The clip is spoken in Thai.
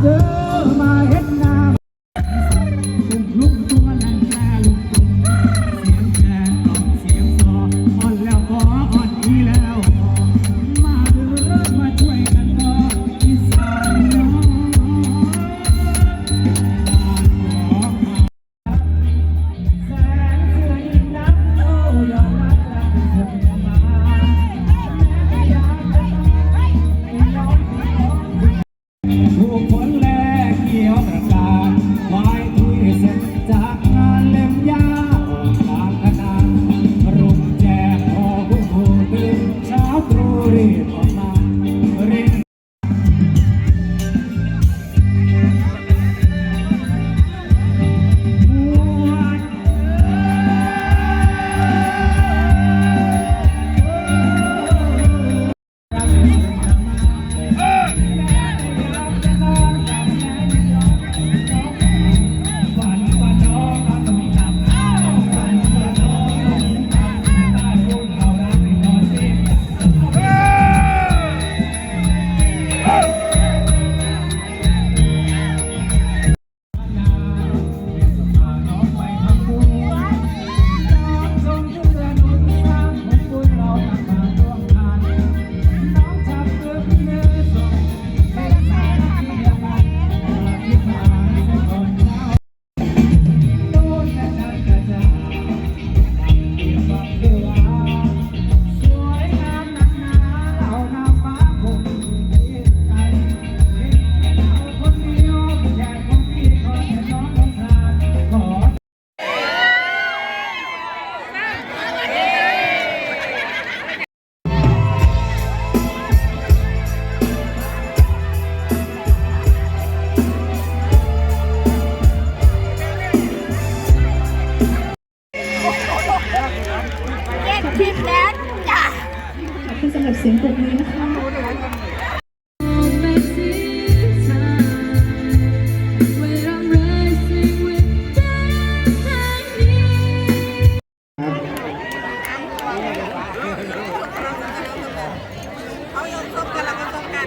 Father. เจ็ดสิบแล้วจ้ะขอบคุณสำหรับเสียงปรบมือนะคะเขายกซบกันแล้วก็ซบกัน